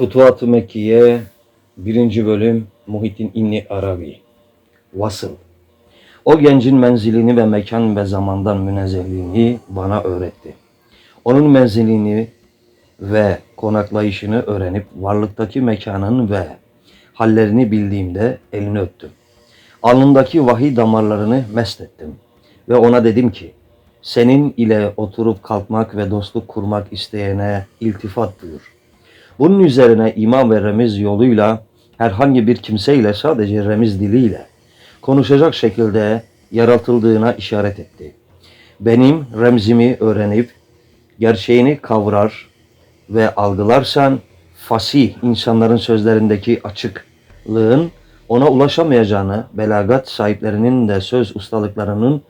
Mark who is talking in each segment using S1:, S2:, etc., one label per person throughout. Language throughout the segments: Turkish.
S1: Futuhat-ı Mekkiye 1. bölüm Muhittin İbni Arabi Vasıl O gencin menzilini ve mekan ve zamandan münezzehliğini bana öğretti. Onun menzilini ve konaklayışını öğrenip varlıktaki mekanın ve hallerini bildiğimde elini öptüm. Alnındaki vahiy damarlarını mest ettim. Ve ona dedim ki, senin ile oturup kalkmak ve dostluk kurmak isteyene iltifat buyur. Bunun üzerine imam ve remiz yoluyla herhangi bir kimseyle sadece remiz diliyle konuşacak şekilde yaratıldığına işaret etti. Benim remzimi öğrenip gerçeğini kavrar ve algılarsan fasih insanların sözlerindeki açıklığın ona ulaşamayacağını, belagat sahiplerinin de söz ustalıklarının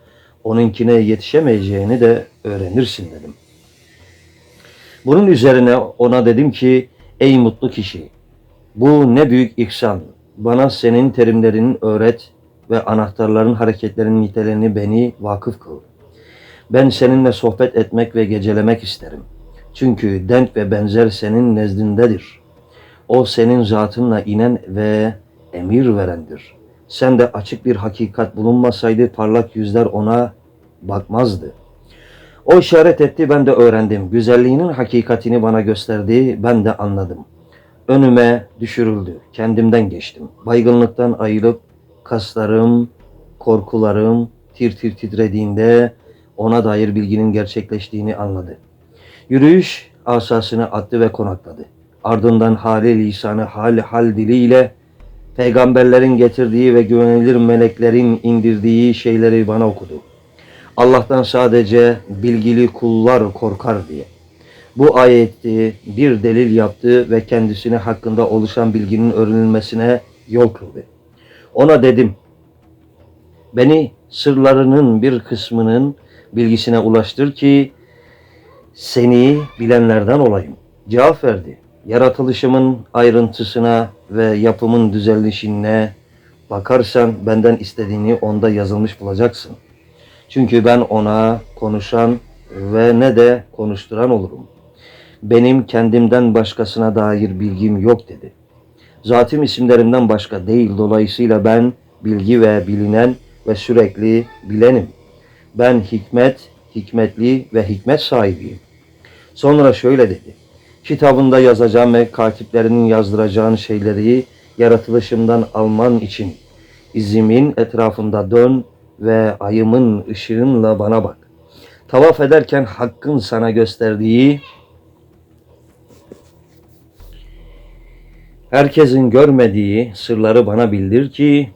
S1: onunkine yetişemeyeceğini de öğrenirsin dedim. Bunun üzerine ona dedim ki, ey mutlu kişi, bu ne büyük ihsan. Bana senin terimlerini öğret ve anahtarların hareketlerinin nitelerini beni vakıf kıl. Ben seninle sohbet etmek ve gecelemek isterim. Çünkü denk ve benzer senin nezdindedir. O senin zatınla inen ve emir verendir. Sen de açık bir hakikat bulunmasaydı parlak yüzler ona bakmazdı. O işaret etti ben de öğrendim. Güzelliğinin hakikatini bana gösterdi ben de anladım. Önüme düşürüldü. Kendimden geçtim. Baygınlıktan ayılıp kaslarım, korkularım tir tir titrediğinde ona dair bilginin gerçekleştiğini anladı. Yürüyüş asasını attı ve konakladı. Ardından hali lisanı hal hal diliyle peygamberlerin getirdiği ve güvenilir meleklerin indirdiği şeyleri bana okudu. Allah'tan sadece bilgili kullar korkar diye. Bu ayeti bir delil yaptı ve kendisine hakkında oluşan bilginin öğrenilmesine yol kıldı. Ona dedim, beni sırlarının bir kısmının bilgisine ulaştır ki seni bilenlerden olayım. Cevap verdi. Yaratılışımın ayrıntısına ve yapımın düzelişine bakarsan benden istediğini onda yazılmış bulacaksın. Çünkü ben ona konuşan ve ne de konuşturan olurum. Benim kendimden başkasına dair bilgim yok dedi. Zatim isimlerimden başka değil. Dolayısıyla ben bilgi ve bilinen ve sürekli bilenim. Ben hikmet, hikmetli ve hikmet sahibiyim. Sonra şöyle dedi. Kitabında yazacağım ve katiplerinin yazdıracağın şeyleri yaratılışımdan alman için izimin etrafında dön ve ayımın ışığınla bana bak. Tavaf ederken Hakk'ın sana gösterdiği herkesin görmediği sırları bana bildir ki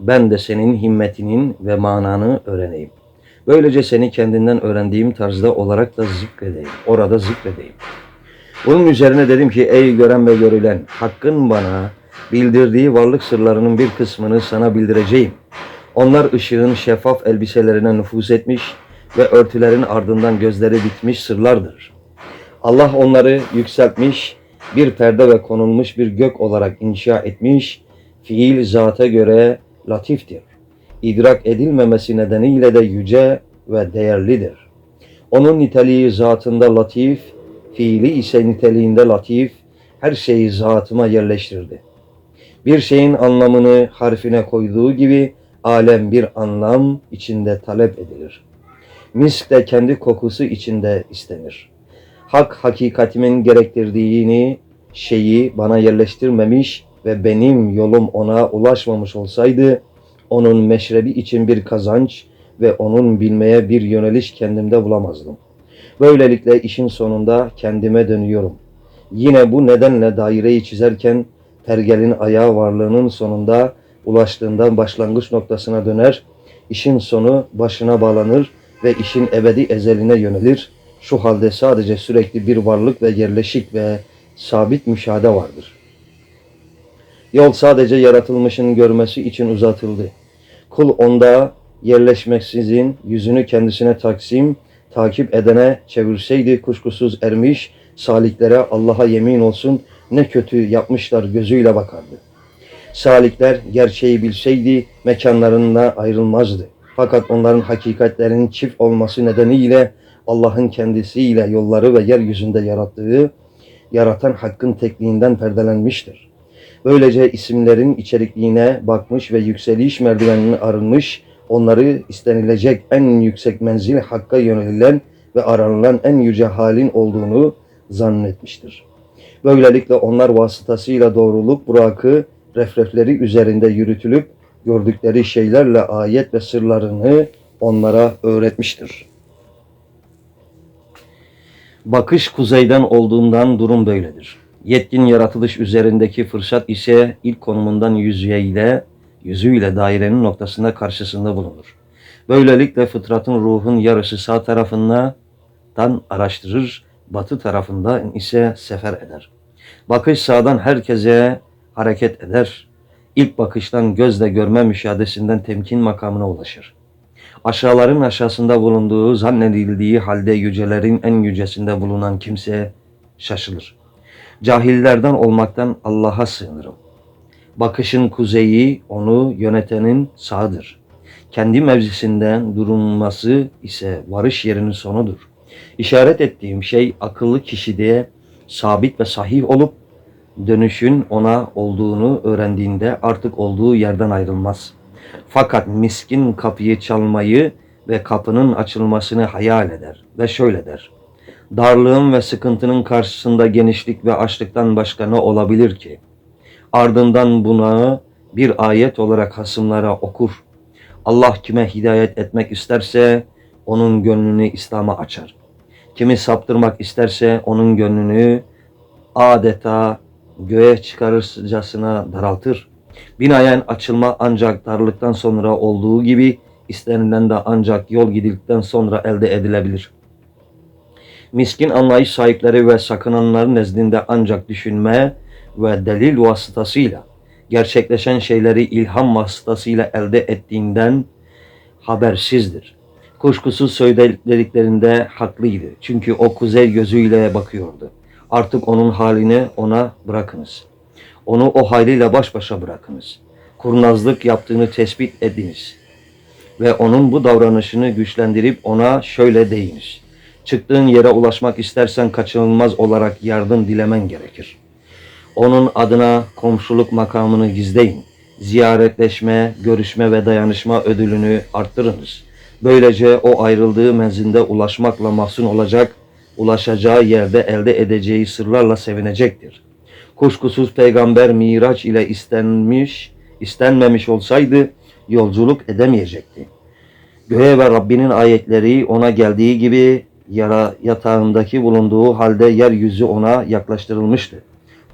S1: ben de senin himmetinin ve mananı öğreneyim. Böylece seni kendinden öğrendiğim tarzda olarak da zikredeyim. Orada zikredeyim. Bunun üzerine dedim ki ey gören ve görülen Hakk'ın bana bildirdiği varlık sırlarının bir kısmını sana bildireceğim. Onlar ışığın şeffaf elbiselerine nüfuz etmiş ve örtülerin ardından gözleri bitmiş sırlardır. Allah onları yükseltmiş, bir perde ve konulmuş bir gök olarak inşa etmiş, fiil zata göre latiftir. İdrak edilmemesi nedeniyle de yüce ve değerlidir. Onun niteliği zatında latif, fiili ise niteliğinde latif, her şeyi zatıma yerleştirdi. Bir şeyin anlamını harfine koyduğu gibi alem bir anlam içinde talep edilir. Misk de kendi kokusu içinde istenir. Hak hakikatimin gerektirdiğini şeyi bana yerleştirmemiş ve benim yolum ona ulaşmamış olsaydı onun meşrebi için bir kazanç ve onun bilmeye bir yöneliş kendimde bulamazdım. Böylelikle işin sonunda kendime dönüyorum. Yine bu nedenle daireyi çizerken pergelin ayağı varlığının sonunda ulaştığından başlangıç noktasına döner, işin sonu başına bağlanır ve işin ebedi ezeline yönelir. Şu halde sadece sürekli bir varlık ve yerleşik ve sabit müşahede vardır. Yol sadece yaratılmışın görmesi için uzatıldı. Kul onda yerleşmeksizin yüzünü kendisine taksim, takip edene çevirseydi kuşkusuz ermiş, saliklere Allah'a yemin olsun ne kötü yapmışlar gözüyle bakardı. Salikler gerçeği bilseydi mekanlarında ayrılmazdı. Fakat onların hakikatlerinin çift olması nedeniyle Allah'ın kendisiyle yolları ve yeryüzünde yarattığı yaratan hakkın tekliğinden perdelenmiştir. Böylece isimlerin içerikliğine bakmış ve yükseliş merdivenini arınmış, onları istenilecek en yüksek menzil hakka yönelilen ve aranılan en yüce halin olduğunu zannetmiştir. Böylelikle onlar vasıtasıyla doğruluk burakı refrefleri üzerinde yürütülüp gördükleri şeylerle ayet ve sırlarını onlara öğretmiştir. Bakış kuzeyden olduğundan durum böyledir. Yetkin yaratılış üzerindeki fırsat ise ilk konumundan yüzeyle, yüzüyle dairenin noktasında karşısında bulunur. Böylelikle fıtratın ruhun yarısı sağ tarafından araştırır, batı tarafından ise sefer eder. Bakış sağdan herkese hareket eder. İlk bakıştan gözle görme müşahadesinden temkin makamına ulaşır. Aşağıların aşağısında bulunduğu zannedildiği halde yücelerin en yücesinde bulunan kimse şaşılır. Cahillerden olmaktan Allah'a sığınırım. Bakışın kuzeyi onu yönetenin sağıdır. Kendi mevzisinden durulması ise varış yerinin sonudur. İşaret ettiğim şey akıllı kişide sabit ve sahih olup dönüşün ona olduğunu öğrendiğinde artık olduğu yerden ayrılmaz. Fakat miskin kapıyı çalmayı ve kapının açılmasını hayal eder ve şöyle der. Darlığın ve sıkıntının karşısında genişlik ve açlıktan başka ne olabilir ki? Ardından buna bir ayet olarak hasımlara okur. Allah kime hidayet etmek isterse onun gönlünü İslam'a açar. Kimi saptırmak isterse onun gönlünü adeta göğe çıkarırcasına daraltır. Binaen açılma ancak darlıktan sonra olduğu gibi istenilen de ancak yol gidildikten sonra elde edilebilir. Miskin anlayış sahipleri ve sakınanların nezdinde ancak düşünme ve delil vasıtasıyla gerçekleşen şeyleri ilham vasıtasıyla elde ettiğinden habersizdir. Kuşkusuz söylediklerinde haklıydı. Çünkü o kuzey gözüyle bakıyordu. Artık onun halini ona bırakınız. Onu o haliyle baş başa bırakınız. Kurnazlık yaptığını tespit ediniz. Ve onun bu davranışını güçlendirip ona şöyle deyiniz. Çıktığın yere ulaşmak istersen kaçınılmaz olarak yardım dilemen gerekir. Onun adına komşuluk makamını gizleyin. Ziyaretleşme, görüşme ve dayanışma ödülünü arttırınız. Böylece o ayrıldığı menzinde ulaşmakla mahzun olacak, ulaşacağı yerde elde edeceği sırlarla sevinecektir. Kuşkusuz peygamber miraç ile istenmiş, istenmemiş olsaydı yolculuk edemeyecekti. Göğe ve Rabbinin ayetleri ona geldiği gibi yara yatağındaki bulunduğu halde yeryüzü ona yaklaştırılmıştı.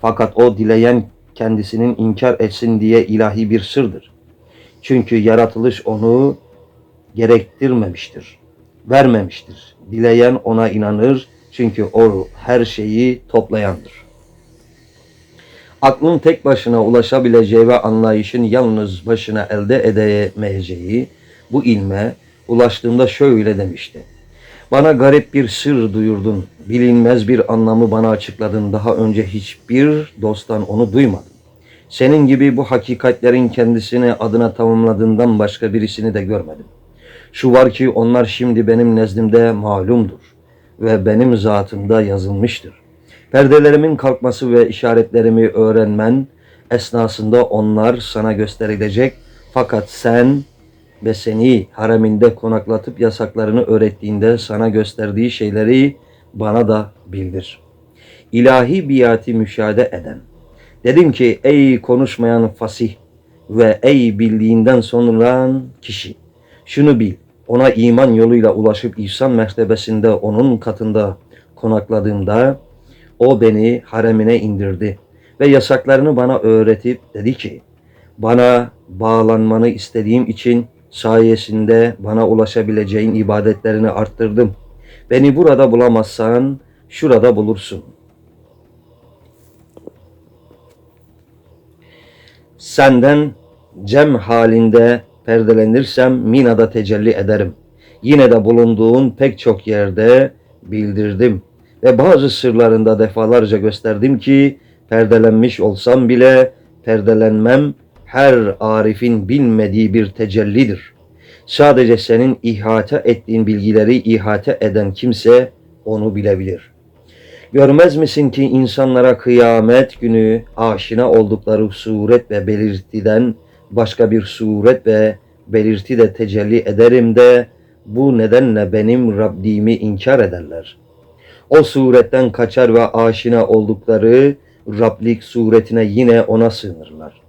S1: Fakat o dileyen kendisinin inkar etsin diye ilahi bir sırdır. Çünkü yaratılış onu gerektirmemiştir, vermemiştir. Dileyen ona inanır çünkü o her şeyi toplayandır. Aklın tek başına ulaşabileceği ve anlayışın yalnız başına elde edemeyeceği bu ilme ulaştığımda şöyle demişti. Bana garip bir sır duyurdun, bilinmez bir anlamı bana açıkladın. Daha önce hiçbir dosttan onu duymadım. Senin gibi bu hakikatlerin kendisini adına tamamladığından başka birisini de görmedim. Şu var ki onlar şimdi benim nezdimde malumdur ve benim zatımda yazılmıştır. Perdelerimin kalkması ve işaretlerimi öğrenmen esnasında onlar sana gösterilecek fakat sen ve seni hareminde konaklatıp yasaklarını öğrettiğinde sana gösterdiği şeyleri bana da bildir. İlahi biati müşahede eden. Dedim ki ey konuşmayan fasih ve ey bildiğinden sonra kişi. Şunu bil, ona iman yoluyla ulaşıp ihsan mertebesinde onun katında konakladığımda o beni haremine indirdi ve yasaklarını bana öğretip dedi ki bana bağlanmanı istediğim için sayesinde bana ulaşabileceğin ibadetlerini arttırdım. Beni burada bulamazsan şurada bulursun. Senden cem halinde perdelenirsem Mina'da tecelli ederim. Yine de bulunduğun pek çok yerde bildirdim ve bazı sırlarında defalarca gösterdim ki perdelenmiş olsam bile perdelenmem her arifin bilmediği bir tecellidir. Sadece senin ihate ettiğin bilgileri ihate eden kimse onu bilebilir. Görmez misin ki insanlara kıyamet günü aşina oldukları suret ve belirtiden başka bir suret ve belirti de tecelli ederim de bu nedenle benim Rabbimi inkar ederler. O suretten kaçar ve aşina oldukları Rablik suretine yine ona sığınırlar.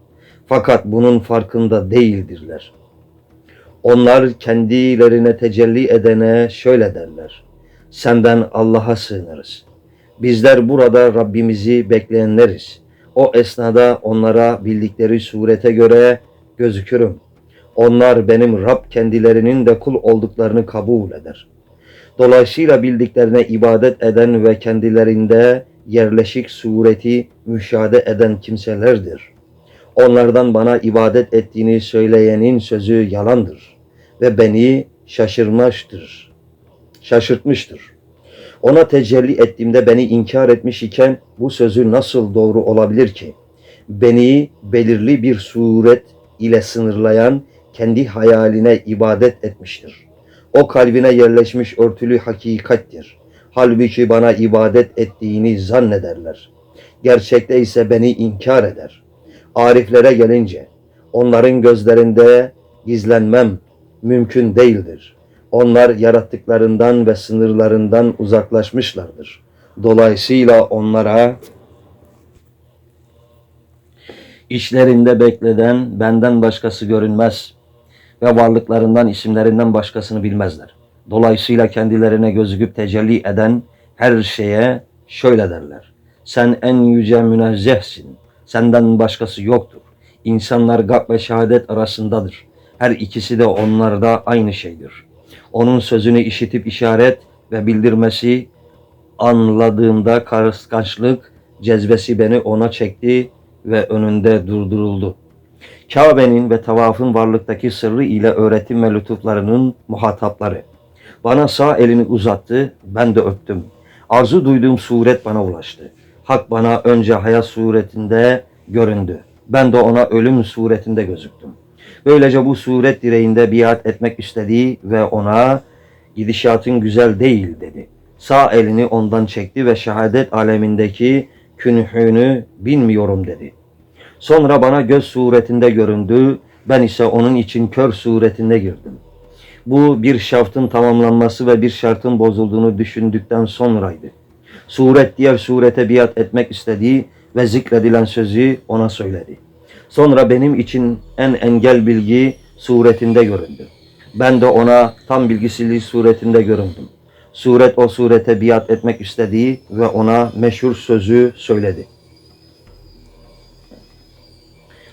S1: Fakat bunun farkında değildirler. Onlar kendilerine tecelli edene şöyle derler. Senden Allah'a sığınırız. Bizler burada Rabbimizi bekleyenleriz. O esnada onlara bildikleri surete göre gözükürüm. Onlar benim Rab kendilerinin de kul olduklarını kabul eder. Dolayısıyla bildiklerine ibadet eden ve kendilerinde yerleşik sureti müşahede eden kimselerdir. Onlardan bana ibadet ettiğini söyleyenin sözü yalandır ve beni şaşırmıştır. Şaşırtmıştır. Ona tecelli ettiğimde beni inkar etmiş iken bu sözü nasıl doğru olabilir ki? Beni belirli bir suret ile sınırlayan kendi hayaline ibadet etmiştir. O kalbine yerleşmiş örtülü hakikattir. Halbuki bana ibadet ettiğini zannederler. Gerçekte ise beni inkar eder. Ariflere gelince onların gözlerinde gizlenmem mümkün değildir. Onlar yarattıklarından ve sınırlarından uzaklaşmışlardır. Dolayısıyla onlara işlerinde bekleden benden başkası görünmez ve varlıklarından isimlerinden başkasını bilmezler. Dolayısıyla kendilerine gözüküp tecelli eden her şeye şöyle derler. Sen en yüce münezzehsin. Senden başkası yoktur. İnsanlar gak ve şehadet arasındadır. Her ikisi de onlarda aynı şeydir. Onun sözünü işitip işaret ve bildirmesi anladığımda kıskançlık cezbesi beni ona çekti ve önünde durduruldu. Kabe'nin ve tavafın varlıktaki sırrı ile öğretim ve lütuflarının muhatapları. Bana sağ elini uzattı, ben de öptüm. Arzu duyduğum suret bana ulaştı. Hak bana önce hayat suretinde göründü. Ben de ona ölüm suretinde gözüktüm. Böylece bu suret direğinde biat etmek istediği ve ona gidişatın güzel değil dedi. Sağ elini ondan çekti ve şehadet alemindeki künhünü bilmiyorum dedi. Sonra bana göz suretinde göründü, ben ise onun için kör suretinde girdim. Bu bir şaftın tamamlanması ve bir şartın bozulduğunu düşündükten sonraydı. Suret diğer surete biat etmek istediği ve zikredilen sözü ona söyledi. Sonra benim için en engel bilgi suretinde göründü. Ben de ona tam bilgisizlik suretinde göründüm. Suret o surete biat etmek istediği ve ona meşhur sözü söyledi.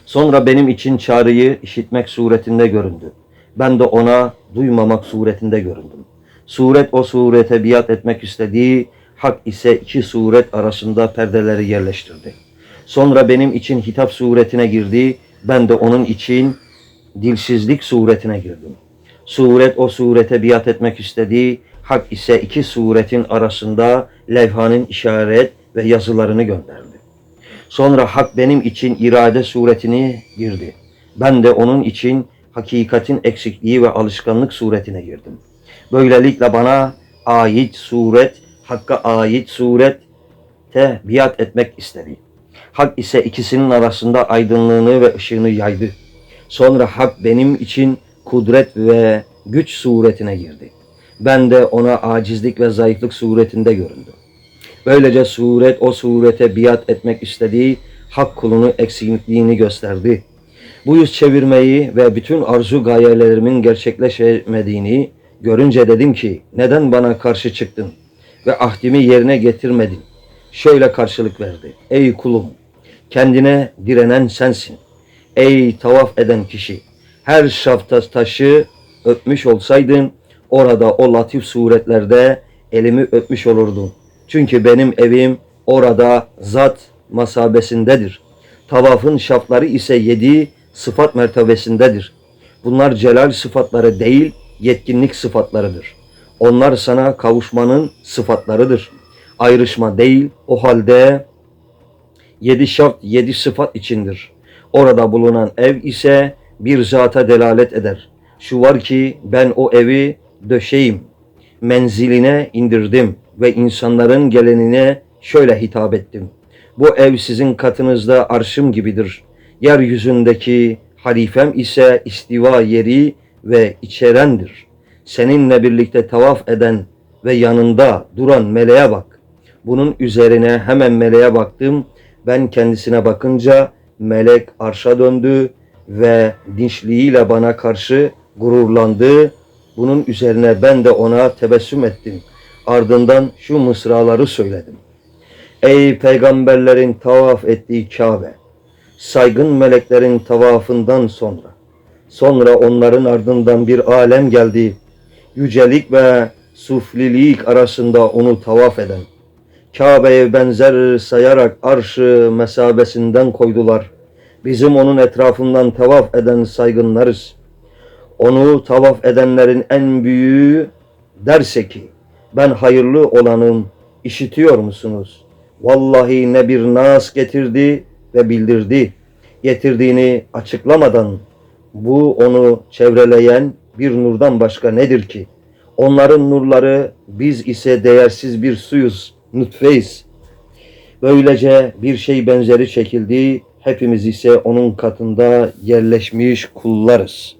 S1: Sonra benim için çağrıyı işitmek suretinde göründü. Ben de ona duymamak suretinde göründüm. Suret o surete biat etmek istediği, hak ise iki suret arasında perdeleri yerleştirdi. Sonra benim için hitap suretine girdi, ben de onun için dilsizlik suretine girdim. Suret o surete biat etmek istediği, hak ise iki suretin arasında levhanın işaret ve yazılarını gönderdi. Sonra hak benim için irade suretini girdi. Ben de onun için hakikatin eksikliği ve alışkanlık suretine girdim. Böylelikle bana ait suret, hakka ait surete biat etmek istedi. Hak ise ikisinin arasında aydınlığını ve ışığını yaydı. Sonra hak benim için kudret ve güç suretine girdi. Ben de ona acizlik ve zayıflık suretinde göründüm. Böylece suret o surete biat etmek istediği hak kulunu eksikliğini gösterdi. Bu yüz çevirmeyi ve bütün arzu gayelerimin gerçekleşmediğini görünce dedim ki neden bana karşı çıktın ve ahdimi yerine getirmedin? Şöyle karşılık verdi. Ey kulum kendine direnen sensin. Ey tavaf eden kişi her şafta taşı öpmüş olsaydın orada o latif suretlerde elimi öpmüş olurdun. Çünkü benim evim orada zat masabesindedir. Tavafın şafları ise yedi sıfat mertebesindedir. Bunlar celal sıfatları değil, yetkinlik sıfatlarıdır. Onlar sana kavuşmanın sıfatlarıdır. Ayrışma değil, o halde yedi şart, yedi sıfat içindir. Orada bulunan ev ise bir zata delalet eder. Şu var ki ben o evi döşeyim, menziline indirdim ve insanların gelenine şöyle hitap ettim. Bu ev sizin katınızda arşım gibidir. Yeryüzündeki halifem ise istiva yeri ve içerendir. Seninle birlikte tavaf eden ve yanında duran meleğe bak. Bunun üzerine hemen meleğe baktım. Ben kendisine bakınca melek arşa döndü ve dinçliğiyle bana karşı gururlandı. Bunun üzerine ben de ona tebessüm ettim. Ardından şu mısraları söyledim. Ey peygamberlerin tavaf ettiği Kabe, saygın meleklerin tavafından sonra, sonra onların ardından bir alem geldi. Yücelik ve suflilik arasında onu tavaf eden. Kabe'ye benzer sayarak arşı mesabesinden koydular. Bizim onun etrafından tavaf eden saygınlarız. Onu tavaf edenlerin en büyüğü derse ki ben hayırlı olanım işitiyor musunuz? Vallahi ne bir nas getirdi ve bildirdi. Getirdiğini açıklamadan bu onu çevreleyen bir nurdan başka nedir ki? Onların nurları biz ise değersiz bir suyuz, nutfeyiz. Böylece bir şey benzeri çekildi. Hepimiz ise onun katında yerleşmiş kullarız.